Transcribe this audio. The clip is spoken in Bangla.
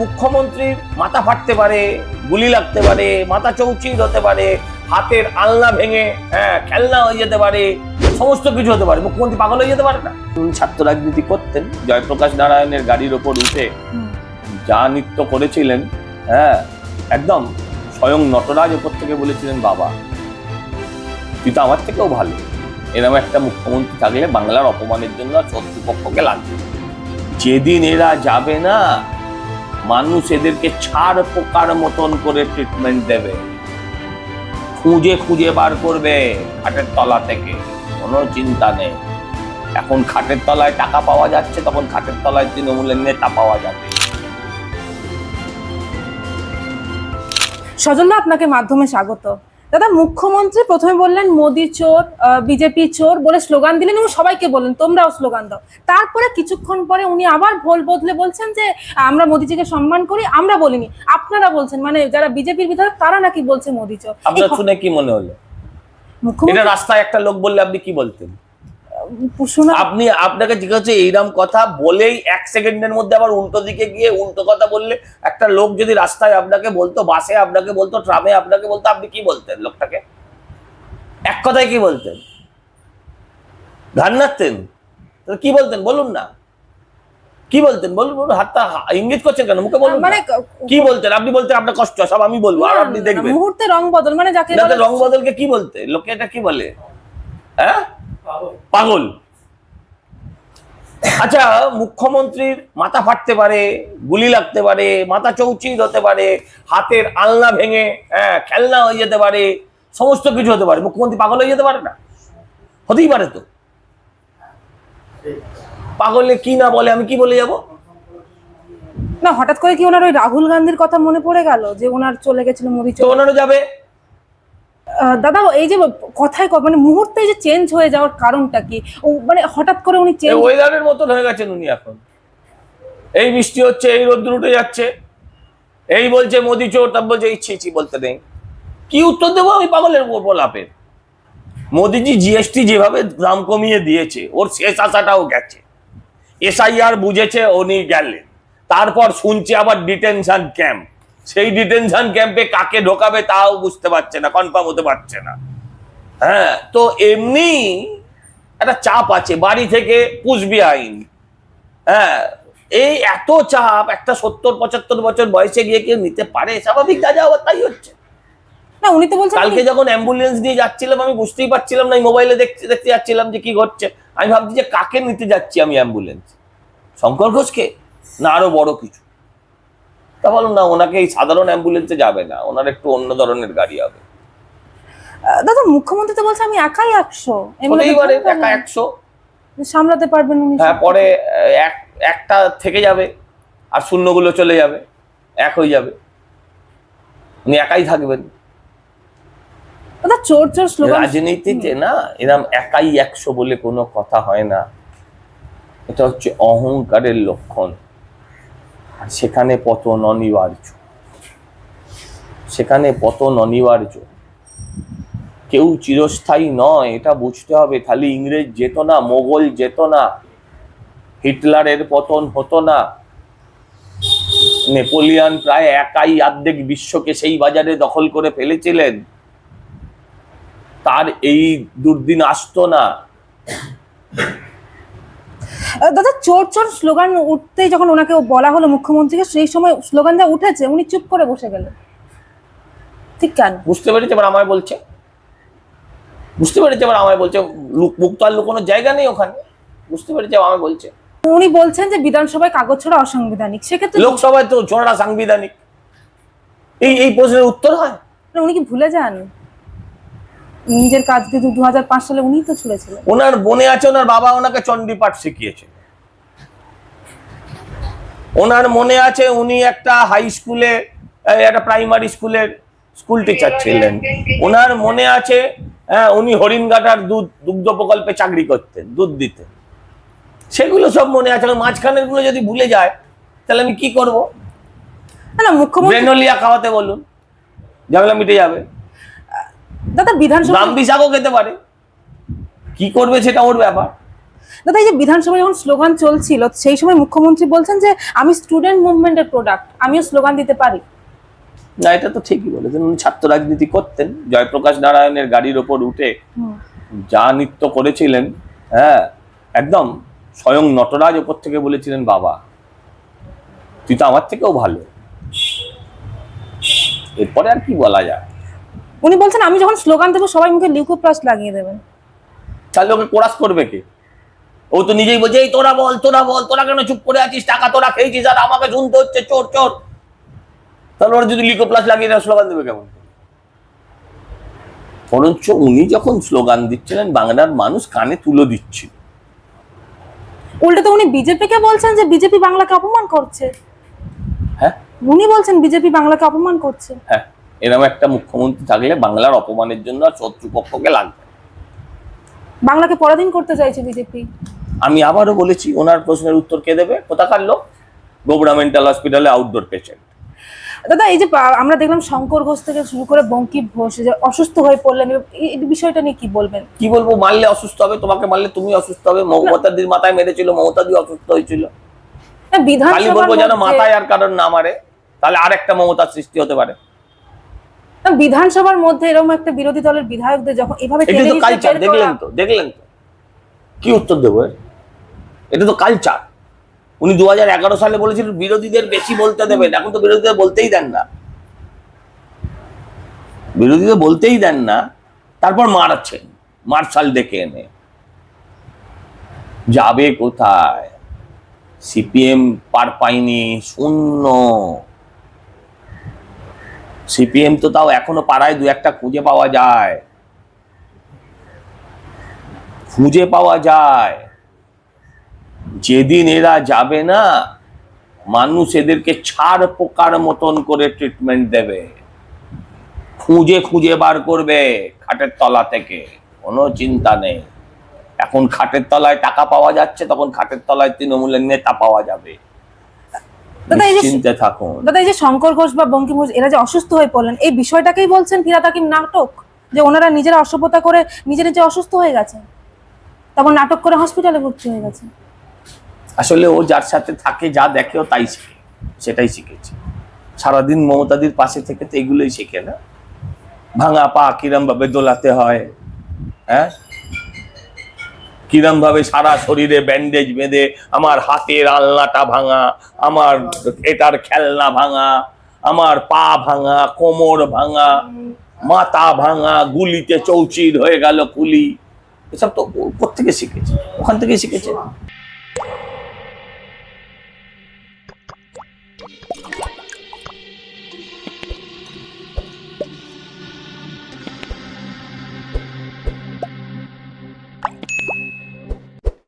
মুখ্যমন্ত্রীর মাথা ফাটতে পারে, গুলি লাগতে পারে, মাথা চৌচির হতে পারে, হাতের আলনা ভেঙে হ্যাঁ খেলনা হয়ে যেতে পারে, সমস্ত কিছু হতে পারে। মুখ্যমন্ত্রী পাগল হয়ে যেতে পারে না? ছাত্র রাজনীতি করতেন? জয়প্রকাশ নারায়ণের গাড়ির ওপর উঠে যা নৃত্য করেছিলেন হ্যাঁ একদম স্বয়ং নটরাজ ওপর থেকে বলেছিলেন, বাবা, তুই তো আমার থেকেও ভালো। এরকম একটা মুখ্যমন্ত্রী থাকলে বাংলার অপমানের জন্য শত্রুপক্ষকে লাগবে যেদিন এরা যাবে না মানুষ এদেরকে ছাড় পোকার মতন করে ট্রিটমেন্ট দেবে। খুঁজে খুঁজে বার করবে খাটের তলা থেকে। কোনো চিন্তা নেই। এখন খাটের তলায় টাকা পাওয়া যাচ্ছে, তখন খাটের তলায় তৃণমূলের নেতা পাওয়া যাবে। সজন্য আপনাকে মাধ্যমে স্বাগত। দাদা মুখ্যমন্ত্রী প্রথমে বললেন মোদি চোর বিজেপি চোর বলে স্লোগান দিলেন এবং সবাইকে বললেন তোমরাও স্লোগান দাও। তারপরে কিছুক্ষণ পরে উনি আবার ভোল বদলে বলছেন যে আমরা মোদিজিকে সম্মান করি আমরা বলিনি আপনারা বলছেন মানে যারা বিজেপির বিধায়ক তারা নাকি বলছে মোদি চোর। আপনার শুনে কি মনে হলো? এটা রাস্তায় একটা লোক বললে আপনি কি বলতেন? আপনি আপনাকে জিজ্ঞাসা এইরকম কথা বলেই এক সেকেন্ডের মধ্যে আবার উল্টো দিকে গিয়ে উল্টো কথা বললে একটা লোক যদি রাস্তায় আপনাকে বলতো বাসে আপনাকে বলতো ট্রামে আপনাকে বলতো আপনি কি বলতেন লোকটাকে? এক কথায় কি বলতেন? গান নাচতেন কি বলতেন? বলুন না। কি বলতেন? বলুন বলুন হাতটা ইঙ্গিত করছেন কেন? মুখে বলুন মানে কি বলতেন? আপনি বলতেন আপনার কষ্ট সব আমি বলব আর আপনি দেখবেন। মুহূর্তে রং বদল মানে যাকে রং বদলকে কি বলতে? লোকে এটা কি বলে? হ্যাঁ? পাগল। আচ্ছা মুখ্যমন্ত্রীর মাথা ফাটতে পারে গুলি লাগতে পারে মাথা চৌচির হতে পারে হাতের আলনা ভেঙে হ্যাঁ খেলনা হয়ে যেতে পারে সমস্ত কিছু হতে পারে। মুখ্যমন্ত্রী পাগল হয়ে যেতে পারে না? হতেই পারে তো। পাগলে কি না বলে আমি কি বলে যাব? না হঠাৎ করে কি ওনার ওই রাহুল গান্ধীর কথা মনে পড়ে গেল যে ওনার চলে গেছিল মোদি তো ওনারও যাবে। দাদা এই যে কথায় মানে মুহূর্তে যে চেঞ্জ হয়ে যাওয়ার কারণটা কি? মানে হঠাৎ করে উনি চেঞ্জ ওয়েদারের মতন হয়ে গেছেন উনি এখন। এই বৃষ্টি হচ্ছে এই রোদ্দুর উঠে যাচ্ছে। এই বলছে মোদি চোর তার বলছে ইচ্ছি ইচ্ছি বলতে নেই। কি উত্তর দেবো আমি পাগলের গোলাপের মোদিজি জিএসটি যেভাবে দাম কমিয়ে দিয়েছে ওর শেষ আশাটাও গেছে। এসআইআর বুঝেছে উনি গেলেন। তারপর শুনছে আবার ডিটেনশন ক্যাম্প সেই ডিটেনশন ক্যাম্পে কাকে ঢোকাবে তাও বুঝতে পারছে না কনফার্ম হতে পারছে না। হ্যাঁ তো এমনি একটা চাপ আছে বাড়ি থেকে পুষবি আইন। হ্যাঁ এই এত চাপ একটা সত্তর পঁচাত্তর বছর বয়সে গিয়ে কেউ নিতে পারে স্বাভাবিক যা যাওয়া তাই হচ্ছে। না উনি তো বলছেন কালকে যখন অ্যাম্বুলেন্স দিয়ে যাচ্ছিলাম আমি বুঝতেই পারছিলাম না মোবাইলে দেখতে দেখতে যাচ্ছিলাম যে কি ঘটছে। আমি ভাবছি যে কাকে নিতে যাচ্ছি আমি অ্যাম্বুলেন্স শঙ্কর ঘোষকে? না আরও বড় কিছু? তা বলুন না ওনাকে এই সাধারণ অ্যাম্বুলেন্সে যাবে না ওনার একটু অন্য ধরনের গাড়ি হবে। দাদা মুখ্যমন্ত্রী তো বলছে আমি একাই একশো হতেই একা একশো। সামলাতে পারবেন উনি হ্যাঁ পরে এক একটা থেকে যাবে আর শূন্যগুলো চলে যাবে এক হয়ে যাবে। উনি একাই থাকবেন। দাদা চোর চোর স্লোগান রাজনীতিতে না এরম একাই একশো বলে কোনো কথা হয় না। এটা হচ্ছে অহংকারের লক্ষণ। আর সেখানে পতন অনিবার্য। সেখানে পতন অনিবার্য। কেউ চিরস্থায়ী নয়, এটা বুঝতে হবে। খালি ইংরেজ যেত না, মোগল যেত না, হিটলারের পতন হতো না। নেপোলিয়ান প্রায় একাই অর্ধেক বিশ্বকে সেই বাজারে দখল করে ফেলেছিলেন। তার এই দুর্দিন আসতো না। দাদা চোর চোর স্লোগান উঠতেই যখন ওনাকে বলা হলো মুখ্যমন্ত্রীকে সেই সময় স্লোগান যা উঠেছে উনি চুপ করে বসে গেলেন। ঠিক কেন? বুঝতে পেরেছে এবার আমায় বলছে। বুঝতে পেরেছে এবার আমায় বলছে মুখ তো আর লুকোনোর জায়গা নেই ওখানে। বুঝতে পেরেছে আমায় বলছে। উনি বলছেন যে বিধানসভায় কাগজ ছড়া অসাংবিধানিক সেক্ষেত্রে লোকসভায় তো ছোড়া সাংবিধানিক। এই এই প্রশ্নের উত্তর হয়? উনি কি ভুলে যান? নিজের কাজ দিয়ে দু হাজার পাঁচ সালে উনিই তো ছুড়েছিলেন। ওনার বনে আছে ওনার বাবা ওনাকে চণ্ডীপাঠ শিখিয়েছে। ওনার মনে আছে উনি একটা হাই স্কুলে একটা প্রাইমারি স্কুলের স্কুল টিচার ছিলেন। ওনার মনে আছে উনি হরিণঘাটার দুধ দুগ্ধ প্রকল্পে চাকরি করতেন দুধ দিতেন। সেগুলো সব মনে আছে। মাঝখানেরগুলো যদি ভুলে যায় তাহলে আমি কি করব? না মুখ্যমন্ত্রী খাওয়াতে বলুন ঝামেলা মিটে যাবে। দাদা বিধানসভা ব্রাহ্মী শাকও খেতে পারে। কি করবে সেটা ওর ব্যাপার। দাদা এই যে বিধানসভায় যখন স্লোগান চলছিল সেই সময় মুখ্যমন্ত্রী বলছেন যে আমি স্টুডেন্ট মুভমেন্টের প্রোডাক্ট আমিও স্লোগান দিতে পারি। না এটা তো ঠিকই বলেছেন। উনি ছাত্র রাজনীতি করতেন। জয়প্রকাশ নারায়ণের গাড়ির ওপর উঠে যা নৃত্য করেছিলেন হ্যাঁ একদম স্বয়ং নটরাজ ওপর থেকে বলেছিলেন বাবা তুই তো আমার থেকেও ভালো। এরপরে আর কি বলা যায়? উনি বলছেন আমি যখন স্লোগান দেবো সবাই মুখে লিউকোপ্লাস লাগিয়ে দেবেন। তাহলে ওকে কোরাস করবে কে? ও তো নিজেই বলছে এই তোরা বল তোরা বল তোরা কেন চুপ করে আছিস? টাকা তোরা খেয়েছিস আর আমাকে শুনতে হচ্ছে চোর চোর। তাহলে ওরা যদি লিকো প্লাস লাগিয়ে দেয় স্লোগান দেবে কেমন? বরঞ্চ উনি যখন স্লোগান দিচ্ছিলেন বাংলার মানুষ কানে তুলো দিচ্ছিল। উল্টে তো উনি বিজেপিকে বলছেন যে বিজেপি বাংলাকে অপমান করছে। হ্যাঁ? উনি বলছেন বিজেপি বাংলাকে অপমান করছে। হ্যাঁ। এরকম একটা মুখ্যমন্ত্রী থাকলে বাংলার অপমানের জন্য আর শত্রুপক্ষকে লাগবে বাংলাকে পরাধীন করতে চাইছে বিজেপি? আমি আবারও বলেছি ওনার প্রশ্নের উত্তর কে দেবে? কোথাকার লোক? গোবরা মেন্টাল হসপিটালে আউটডোর পেশেন্ট দাদা এই যে আমরা দেখলাম শঙ্কর ঘোষ থেকে শুরু করে বঙ্কিম ঘোষ যে অসুস্থ হয়ে পড়লেন এই- বিষয়টা নিয়ে কি বলবেন? কি বলব মারলে অসুস্থ হবে তোমাকে মারলে তুমি অসুস্থ হবে মমতাদির মাথায় মেরেছিল মমতাদি অসুস্থ হয়েছিল। না, খালি বলব যেন মাথায় আর কারণ না মারে তাহলে আরেকটা মমতার সৃষ্টি হতে পারে। বিধানসভার মধ্যে এরকম একটা বিরোধী দলের বিধায়কদের যখন এভাবে দেখলেন তো দেখলেন তো। কি উত্তর দেবো এটা তো কালচার উনি দু সালে বলেছিলেন বিরোধীদের বেশি বলতে দেবেন। এখন তো বিরোধীদের বলতেই দেন না। বিরোধীদের বলতেই দেন না তারপর মারাচ্ছেন মার্শাল ডেকে এনে। যাবে কোথায়? সিপিএম পার পায়নি শূন্য। সিপিএম তো তাও এখনও পাড়ায় দু একটা খুঁজে পাওয়া যায়। খুঁজে পাওয়া যায়। যেদিন এরা যাবে না, মানুষ এদেরকে ছাড় পোকার মতন করে ট্রিটমেন্ট দেবে। খুঁজে খুঁজে বার করবে খাটের তলা থেকে, কোনো চিন্তা নেই। এখন খাটের তলায় টাকা পাওয়া যাচ্ছে, তখন খাটের তলায় তৃণমূলের নেতা পাওয়া যাবে। দাদা, এই যে- থাকুন। দাদা এই যে শঙ্কর ঘোষ বা বঙ্কিম ঘোষ এরা যে অসুস্থ হয়ে পড়লেন এই বিষয়টাকেই বলছেন ফিরাত হাকিম নাটক? যে ওনারা নিজেরা অসভ্যতা করে নিজে নিজে অসুস্থ হয়ে গেছে। তারপর নাটক করে হসপিটালে ভর্তি হয়ে গেছে। আসলে ও যার সাথে থাকে যা দেখে ও তাই শিখে সেটাই শিখেছে। সারাদিন মমতাদির পাশে থেকে তো এগুলোই শেখে না। ভাঙা পা কিরম ভাবে দোলাতে হয় হ্যাঁ? কিরম ভাবে সারা শরীরে ব্যান্ডেজ বেঁধে, আমার হাতের আলনাটা ভাঙা, আমার এটার খেলনা ভাঙা, আমার পা ভাঙা, কোমর ভাঙা, মাথা ভাঙা, গুলিতে চৌচির হয়ে গেল কুলি। এসব তো কোথেকে থেকে শিখেছে? ওখান থেকে শিখেছে?